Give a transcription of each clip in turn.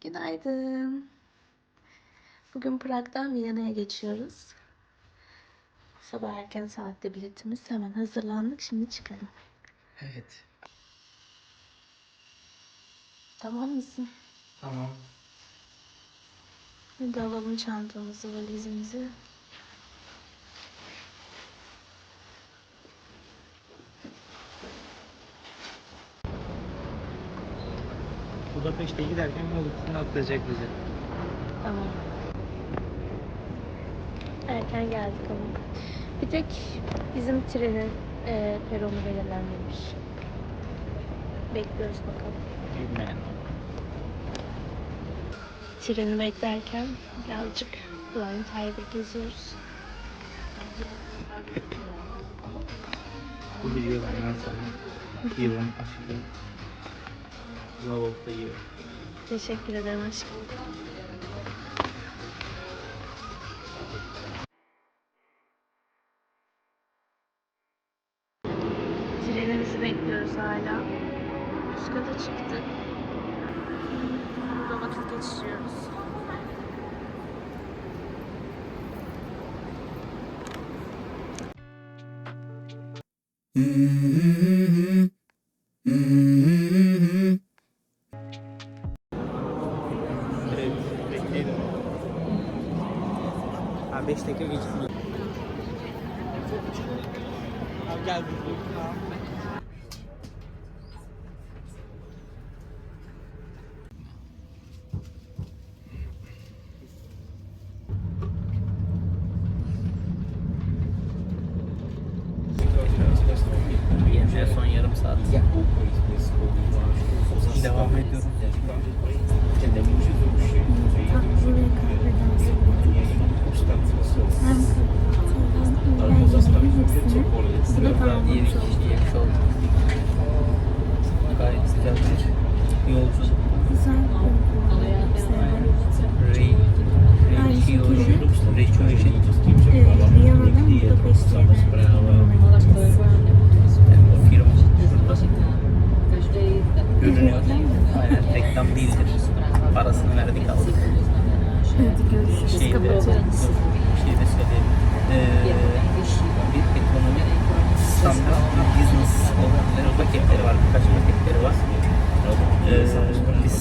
Günaydın. Bugün Prag'dan Viyana'ya geçiyoruz. Sabah erken saatte biletimiz. Hemen hazırlandık. Şimdi çıkalım. Evet. Tamam mısın? Tamam. Hadi alalım çantamızı, valizimizi. Budapeşte giderken yol atlayacak bizi. Tamam. Erken geldik ama. Bir tek bizim trenin e, peronu belirlenmemiş. Bekliyoruz bakalım. Bilmem. Treni beklerken birazcık Blind Tiger geziyoruz. Bu videolardan sonra yılın aşkı The Year. Teşekkür ederim aşkım. Trenimizi bekliyoruz hala. Üst kata çıktık. Burada vakit geçiriyoruz. Evet,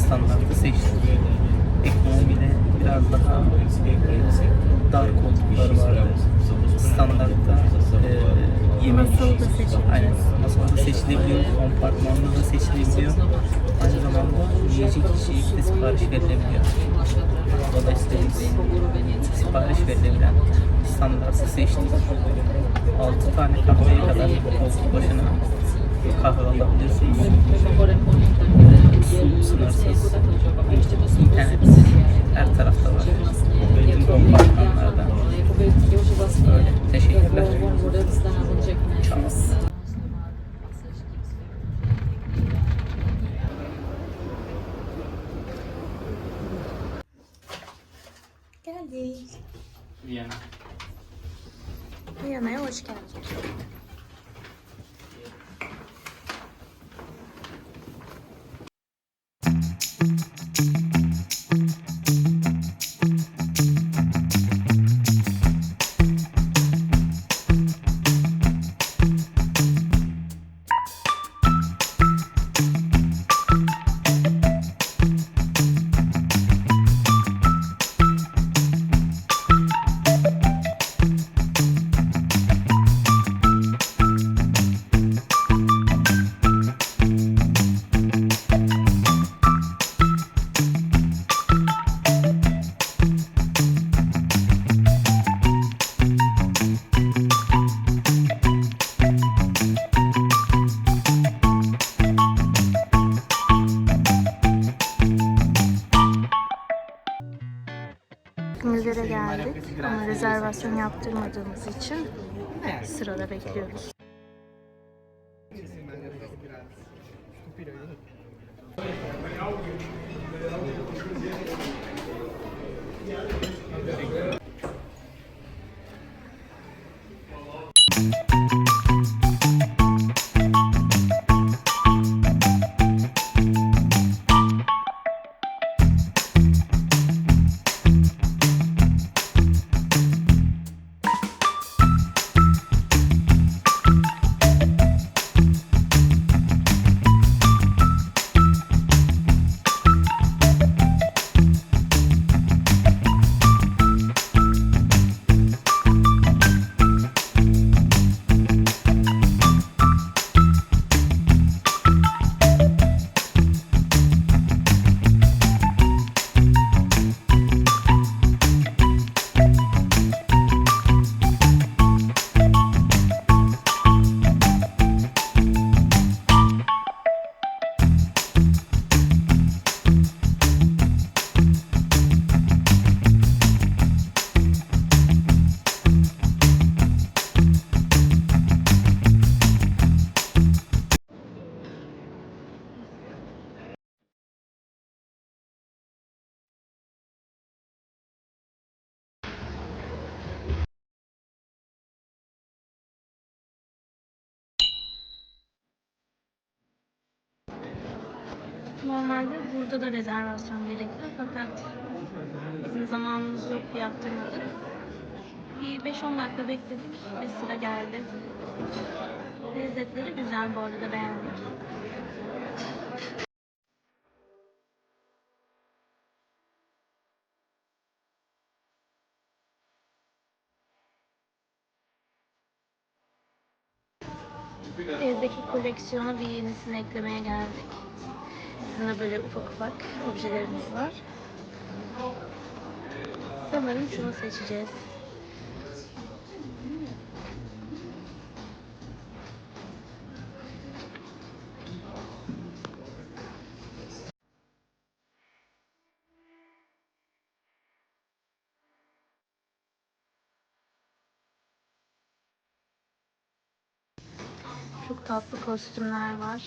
standartı seçtik. Ekonomide biraz daha dar koltukları vardı. Standartta e, yemek Masal da seçebiliyor. Aynen. Masal da seçilebiliyor. Kompartmanda da seçilebiliyor. Aynı zamanda yiyecek içecek de sipariş verilebiliyor. Dolayısıyla biz sipariş verilebilen standartı seçtik. 6 tane kahveye kadar koltuk başına kahve alabiliyorsunuz. Su sınırsız. İnternet her tarafta var. Bütün kompartmanlarda. Teşekkürler. Rezervasyon yaptırmadığımız için sırada bekliyoruz. Normalde burada da rezervasyon gerekiyor fakat bizim zamanımız yok yaptırmadık. Bir 5-10 dakika bekledik ve sıra geldi. Lezzetleri güzel bu arada beğendik. Evdeki koleksiyona bir yenisini eklemeye geldik. De böyle ufak ufak objelerimiz var. Sanırım şunu seçeceğiz. Çok tatlı kostümler var.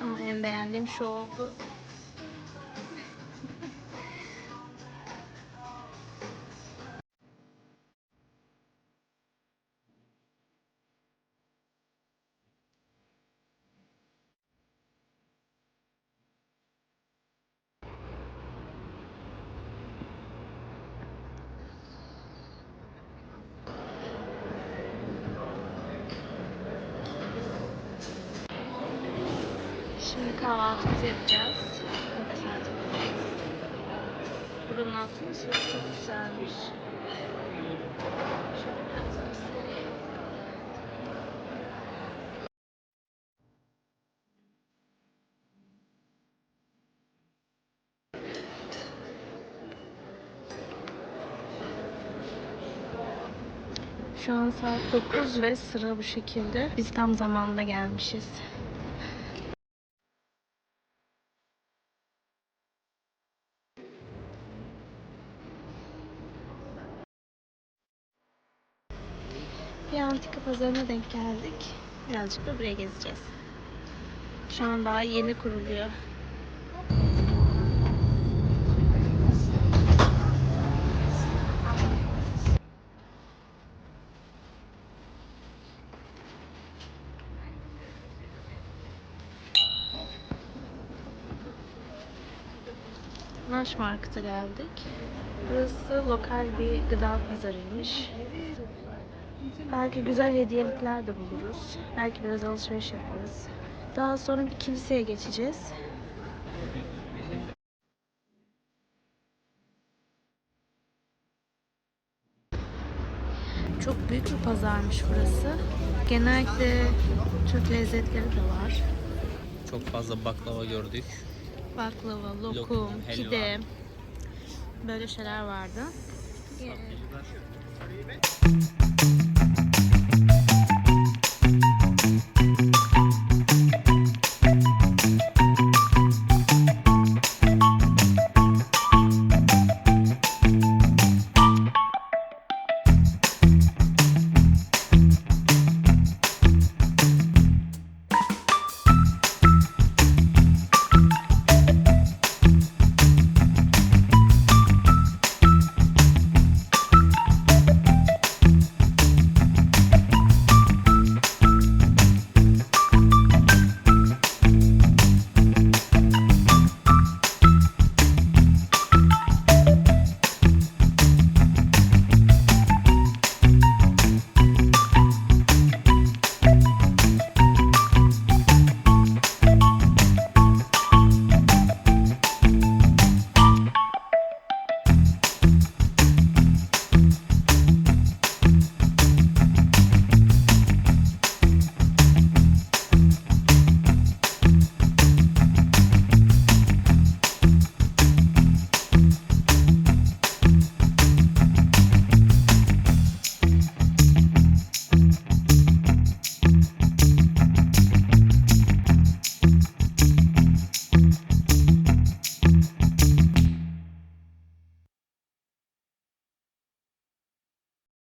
Ama en beğendiğim şu oldu. Kahvaltımızı yapacağız. Buranın atmosferi çok güzelmiş. Şu an saat 9 ve sıra bu şekilde. Biz tam zamanında gelmişiz. Pazarına denk geldik. Birazcık da buraya gezeceğiz. Şu an daha yeni kuruluyor. Naş Market'a geldik. Burası lokal bir gıda pazarıymış. Belki güzel hediyelikler de buluruz. Belki biraz alışveriş yaparız. Daha sonra bir kiliseye geçeceğiz. Çok büyük bir pazarmış burası. Genellikle Türk lezzetleri de var. Çok fazla baklava gördük. Baklava, lokum, Lokum, pide. Böyle şeyler vardı. Satıcılar.